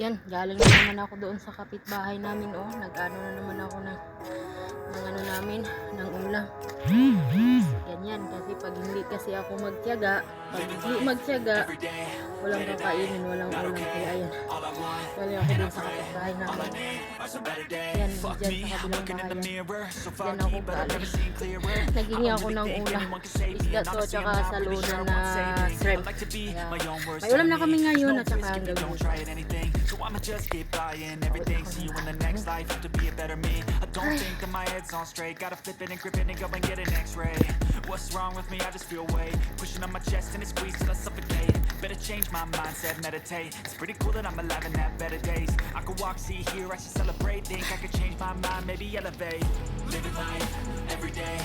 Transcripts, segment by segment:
Yan, galing na naman ako doon sa kapitbahay namin, oh. Nag-ano na naman ako ng, ng ano namin, ng ulam. Ganyan, kasi pag hindi kasi ako magtiyaga, pag hindi magtiyaga, walang kakainin, walang ulam. Kaya ayan, galing ako doon sa kapitbahay namin. Yan, dyan sa kabilang bahay. Yan ako galing. Nagingi ako ng ulam. Isda to, tsaka sa luna na shrimp. Kaya, may ulam na kami ngayon at saka ang gabi. I'ma just keep buying everything. See you in the next life. Have to be a better me. I don't think that my head's on straight. Gotta flip it and grip it and go and get an X-ray. What's wrong with me? I just feel weight pushing on my chest and it squeezes till I suffocate. Better change my mindset, meditate. It's pretty cool that I'm alive and have better days. I could walk, see, hear, I should celebrate. Think I could change my mind, maybe elevate. Living life every day,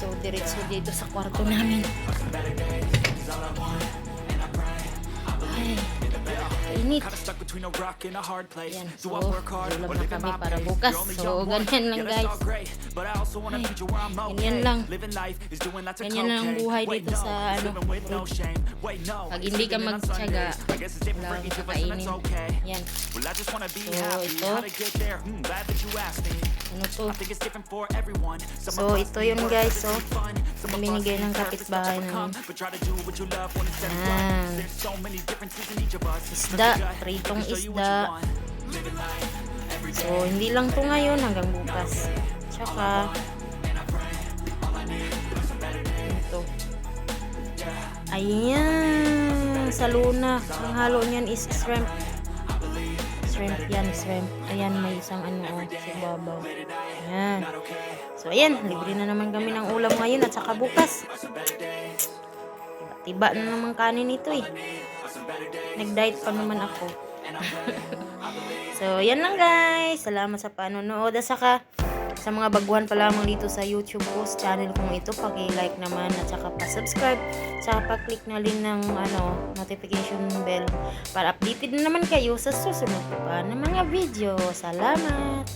So, diretso dito sa kwarto namin. Place. Yan, so, or na kami para bukas. So, ganyan lang, guys. Ay, ganyan lang. Ganyan lang ang buhay dito sa, ano, Pag hindi ka for wala kang kakainin. Yan. So, ito. Hmm. Ano to? So, ito yun, guys, so. Some of us binigay ng kapitbahay namin. so us. Isda, pritong isda. So, hindi lang to ngayon hanggang bukas. Tsaka, ito. Ayan, sa luna. Ang halo niyan is shrimp. Shrimp yan, shrimp. Ayan, may isang ano, oh, sa babaw. Ayan. So, ayan, libre na naman kami ng ulam ngayon at saka bukas. Tiba na naman kanin ito eh. Nag-diet pa naman ako. so, yan lang guys. Salamat sa panonood. At saka, sa mga baguhan pa lamang dito sa YouTube ko, sa channel kong ito, paki-like naman at saka pa-subscribe. Saka pa-click na rin ng ano, notification bell para updated na naman kayo sa susunod pa ng mga video. Salamat!